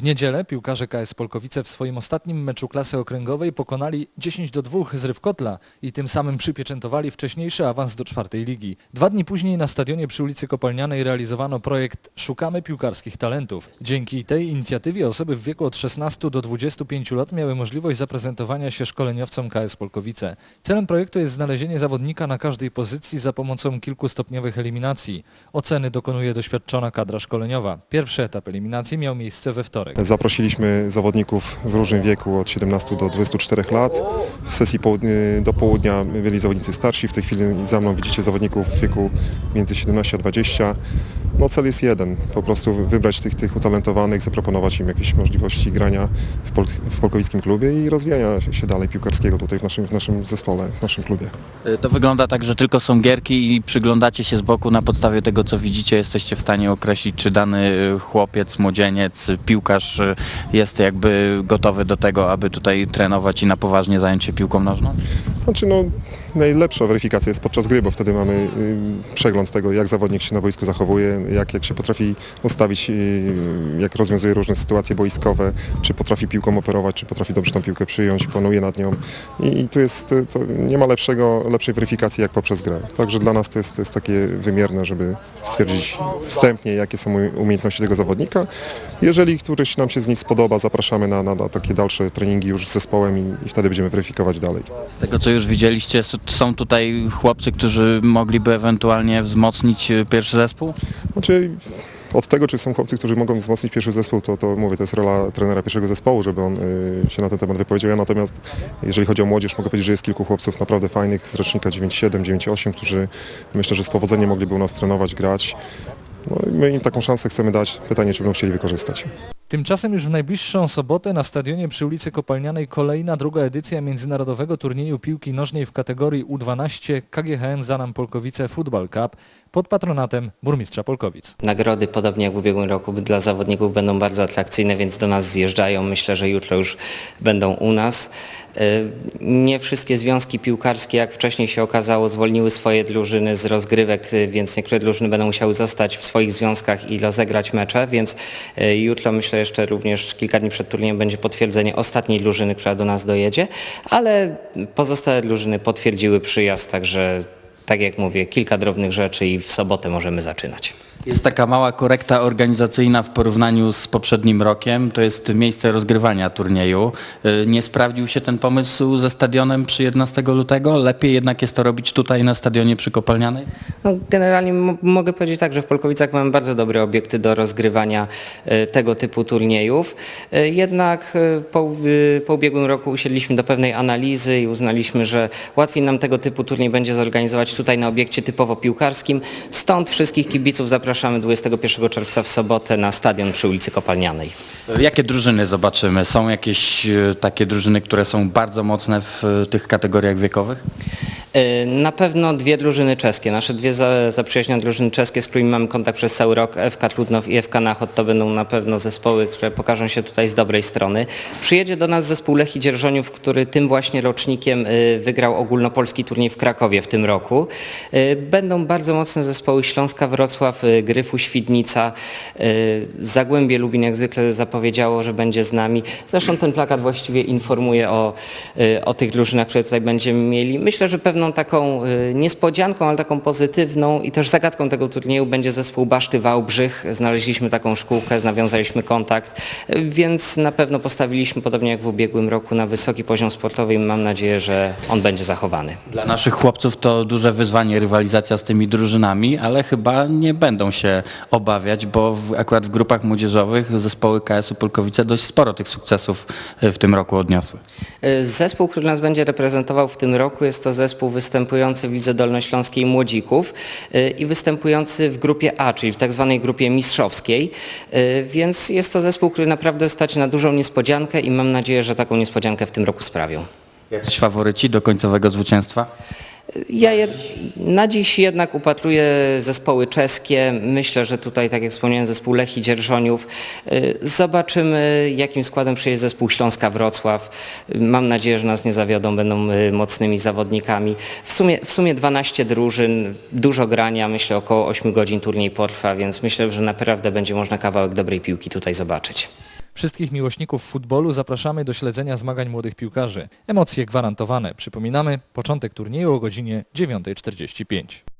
W niedzielę piłkarze KS Polkowice w swoim ostatnim meczu klasy okręgowej pokonali 10 do 2 z Rywkotla i tym samym przypieczętowali wcześniejszy awans do czwartej ligi. Dwa dni później na stadionie przy ulicy Kopalnianej realizowano projekt Szukamy piłkarskich talentów. Dzięki tej inicjatywie osoby w wieku od 16 do 25 lat miały możliwość zaprezentowania się szkoleniowcom KS Polkowice. Celem projektu jest znalezienie zawodnika na każdej pozycji za pomocą kilkustopniowych eliminacji. Oceny dokonuje doświadczona kadra szkoleniowa. Pierwszy etap eliminacji miał miejsce we wtorek. Zaprosiliśmy zawodników w różnym wieku od 17 do 24 lat. W sesji do południa byli zawodnicy starsi, w tej chwili za mną widzicie zawodników w wieku między 17 a 20. No cel jest jeden, po prostu wybrać tych, tych utalentowanych, zaproponować im jakieś możliwości grania w, pol, w polkowickim klubie i rozwijania się dalej piłkarskiego tutaj w naszym, w naszym zespole, w naszym klubie. Y, To wygląda tak, że tylko są gierki i przyglądacie się z boku na podstawie tego, co widzicie, jesteście w stanie określić, czy dany y, chłopiec, młodzieniec, piłkarz y, jest jakby gotowy do tego, aby tutaj trenować i na poważnie zająć się piłką nożną? Znaczy no, najlepsza weryfikacja jest podczas gry, bo wtedy mamy przegląd tego, jak zawodnik się na boisku zachowuje, jak, jak się potrafi ustawić, jak rozwiązuje różne sytuacje boiskowe, czy potrafi piłką operować, czy potrafi dobrze tą piłkę przyjąć, panuje nad nią. I, i tu jest, to nie ma lepszego, lepszej weryfikacji jak poprzez grę. Także dla nas to jest, to jest takie wymierne, żeby stwierdzić wstępnie, jakie są umiejętności tego zawodnika. Jeżeli któryś nam się z nich spodoba, zapraszamy na, na, na takie dalsze treningi już z zespołem i, i wtedy będziemy weryfikować dalej. Z tego, co już widzieliście, są tutaj chłopcy, którzy mogliby ewentualnie wzmocnić y, pierwszy zespół? Znaczy, od tego, czy są chłopcy, którzy mogą wzmocnić pierwszy zespół, to, to mówię, to jest rola trenera pierwszego zespołu, żeby on y, się na ten temat wypowiedział. Ja natomiast, jeżeli chodzi o młodzież, mogę powiedzieć, że jest kilku chłopców naprawdę fajnych z rocznika 9-7, 9-8, którzy myślę, że z powodzeniem mogliby u nas trenować, grać. No i my im taką szansę chcemy dać. Pytanie, czy będą chcieli wykorzystać. Tymczasem już w najbliższą sobotę na stadionie przy ulicy Kopalnianej kolejna druga edycja międzynarodowego turnieju piłki nożnej w kategorii U12 KGHM Zanam Polkowice Football Cup pod patronatem burmistrza Polkowic. Nagrody, podobnie jak w ubiegłym roku, dla zawodników będą bardzo atrakcyjne, więc do nas zjeżdżają. Myślę, że jutro już będą u nas. Y, Nie wszystkie związki piłkarskie, jak wcześniej się okazało, zwolniły swoje drużyny z rozgrywek, y, więc niektóre drużyny będą musiały zostać w swoich związkach i rozegrać mecze, więc y, jutro myślę jeszcze również kilka dni przed turniejem będzie potwierdzenie ostatniej drużyny, która do nas dojedzie, ale pozostałe drużyny potwierdziły przyjazd, także tak jak mówię, kilka drobnych rzeczy i w sobotę możemy zaczynać. Jest taka mała korekta organizacyjna w porównaniu z poprzednim rokiem. To jest miejsce rozgrywania turnieju. Y, Nie sprawdził się ten pomysł ze stadionem przy 11 lutego? Lepiej jednak jest to robić tutaj na stadionie przy Kopalnianej? No, generalnie mo- mogę powiedzieć tak, że w Polkowicach mamy bardzo dobre obiekty do rozgrywania e, tego typu turniejów. E, Jednak po, po ubiegłym roku usiedliśmy do pewnej analizy i uznaliśmy, że łatwiej nam tego typu turniej będzie zorganizować tutaj na obiekcie typowo piłkarskim. Stąd wszystkich kibiców zapraszamy 21 czerwca w sobotę na stadion przy ulicy Kopalnianej. Jakie drużyny zobaczymy? Są jakieś y, takie drużyny, które są bardzo mocne w y, tych kategoriach wiekowych? E, Na pewno dwie drużyny czeskie, nasze dwie za- zaprzyjaźnione drużyny czeskie, z którymi mamy kontakt przez cały rok, FK Trudnow i FK Nachod, to będą na pewno zespoły, które pokażą się tutaj z dobrej strony. Przyjedzie do nas zespół Lechii Dzierżoniów, który tym właśnie rocznikiem e, wygrał ogólnopolski turniej w Krakowie w tym roku. E, Będą bardzo mocne zespoły Śląska Wrocław, Gryfu Świdnica, Zagłębie Lubin jak zwykle zapowiedziało, że będzie z nami. Zresztą ten plakat właściwie informuje o, o tych drużynach, które tutaj będziemy mieli. Myślę, że pewną taką e, niespodzianką, ale taką pozytywną i też zagadką tego turnieju będzie zespół Baszty Wałbrzych. Znaleźliśmy taką szkółkę, nawiązaliśmy kontakt, e, więc na pewno postawiliśmy, podobnie jak w ubiegłym roku, na wysoki poziom sportowy i mam nadzieję, że on będzie zachowany. Dla naszych chłopców to duże wyzwanie rywalizacja z tymi drużynami, ale chyba nie będą się obawiać, bo akurat w grupach młodzieżowych zespoły KS-u Polkowice dość sporo tych sukcesów y, w tym roku odniosły. Zespół, który nas będzie reprezentował w tym roku jest to zespół występujący w Lidze Dolnośląskiej Młodzików e, i występujący w grupie A, czyli w tak zwanej grupie mistrzowskiej, E, więc jest to zespół, który naprawdę stać na dużą niespodziankę i mam nadzieję, że taką niespodziankę w tym roku sprawią. Jacyś faworyci do końcowego zwycięstwa? Ja na dziś jednak upatruję zespoły czeskie. Myślę, że tutaj, tak jak wspomniałem, zespół Lechii Dzierżoniów. Y, Zobaczymy, jakim składem przyjedzie zespół Śląska Wrocław. Mam nadzieję, że nas nie zawiodą, będą y, mocnymi zawodnikami. W sumie, w sumie 12 drużyn, dużo grania, myślę około 8 godzin turniej potrwa, więc myślę, że naprawdę będzie można kawałek dobrej piłki tutaj zobaczyć. Wszystkich miłośników futbolu zapraszamy do śledzenia zmagań młodych piłkarzy. Emocje gwarantowane. Przypominamy, początek turnieju o godzinie 9.45.